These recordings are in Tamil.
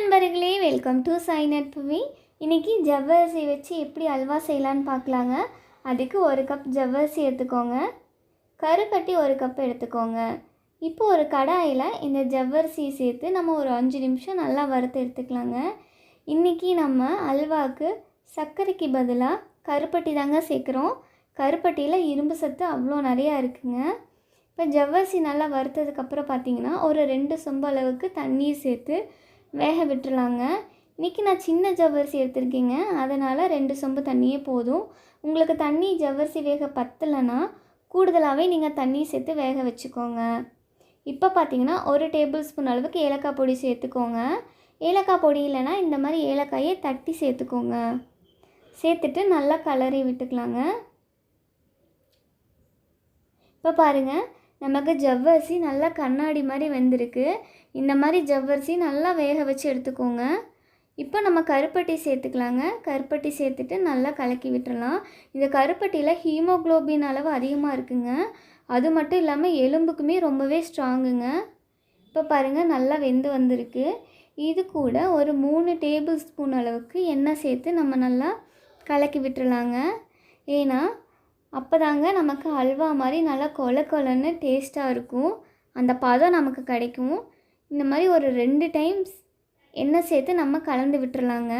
நண்பர்களே வெல்கம் டு சைனட் புவி இன்றைக்கி ஜவ்வரிசி வச்சு எப்படி அல்வா செய்யலான்னு பார்க்கலாங்க. அதுக்கு ஒரு கப் ஜவ்வரிசி எடுத்துக்கோங்க. கருப்பட்டி ஒரு கப் எடுத்துக்கோங்க. இப்போ ஒரு கடாயில் இந்த ஜவ்வரிசியை சேர்த்து நம்ம ஒரு அஞ்சு நிமிஷம் நல்லா வறுத்து எடுத்துக்கலாங்க. இன்றைக்கி நம்ம அல்வாவுக்கு சர்க்கரைக்கு பதிலாக கருப்பட்டி தாங்க சேர்க்குறோம். கருப்பட்டியில் இரும்பு சத்து அவ்வளோ நிறையா இருக்குங்க. இப்போ ஜவ்வரிசி நல்லா வறுத்ததுக்கப்புறம் பார்த்தீங்கன்னா ஒரு ரெண்டு சொம்பு அளவுக்கு தண்ணீர் சேர்த்து வேக விட்டுறலாங்க இன்றைக்கி நான் சின்ன ஜவ்வரிசி எடுத்திருக்கேங்க. அதனால் ரெண்டு சொம்பு தண்ணியே போதும். உங்களுக்கு தண்ணி ஜவ்வரிசி வேக பத்தலைன்னா கூடுதலாகவே நீங்கள் தண்ணி சேர்த்து வேக வச்சுக்கோங்க. இப்போ பார்த்தீங்கன்னா ஒரு டேபிள் ஸ்பூன் அளவுக்கு ஏலக்காய் பொடி சேர்த்துக்கோங்க. ஏலக்காய் பொடி இல்லைன்னா இந்த மாதிரி ஏலக்காயை தட்டி சேர்த்துக்கோங்க. சேர்த்துட்டு நல்லா கலரி விட்டுக்கலாங்க. இப்போ பாருங்கள் நமக்கு ஜவ்வரிசி நல்லா கண்ணாடி மாதிரி வெந்திருக்கு. இந்த மாதிரி ஜவ்வரிசி நல்லா வேக வச்சு எடுத்துக்கோங்க. இப்போ நம்ம கருப்பட்டி சேர்த்துக்கலாங்க. கருப்பட்டி சேர்த்துட்டு நல்லா கலக்கி விட்டுறலாம். இந்த கருப்பட்டியில் ஹீமோக்ளோபின் அளவு அதிகமாக இருக்குங்க. அது மட்டும் இல்லாமல் எலும்புக்குமே ரொம்பவே ஸ்ட்ராங்குங்க. இப்போ பாருங்கள் நல்லா வெந்து வந்திருக்கு. இது கூட ஒரு மூணு டேபிள் ஸ்பூன் அளவுக்கு எண்ணெய் சேர்த்து நம்ம நல்லா கலக்கி விட்டுறலாங்க. ஏன்னா அப்போ தாங்க நமக்கு அல்வா மாதிரி நல்லா கொல கொலன்னு டேஸ்ட்டாக இருக்கும். அந்த பதம் நமக்கு கிடைக்கும். இந்த மாதிரி ஒரு ரெண்டு டைம்ஸ் எண்ணெய் சேர்த்து நம்ம கலந்து விட்டுறலாங்க.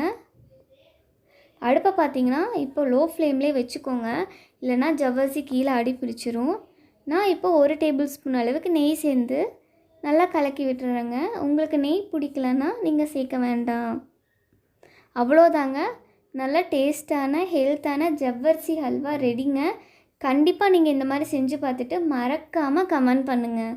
அடுப்பை பார்த்தீங்கன்னா இப்போ லோ ஃப்ளேம்லேயே வச்சுக்கோங்க. இல்லைன்னா ஜவ்வரிசி கீழே அடி பிடிச்சிரும். நான் இப்போ ஒரு டேபிள் ஸ்பூன் அளவுக்கு நெய் சேர்ந்து நல்லா கலக்கி விட்டுறேங்க. உங்களுக்கு நெய் பிடிக்கலன்னா நீங்கள் சேர்க்க வேண்டாம். அவ்வளோதாங்க. நல்ல டேஸ்டான ஹெல்த்தான ஜவ்வரிசி ஹல்வா ரெடிங்க. கண்டிப்பாக நீங்கள் இந்த மாதிரி செஞ்சு பார்த்துட்டு மறக்காமல் கமெண்ட் பண்ணுங்கள்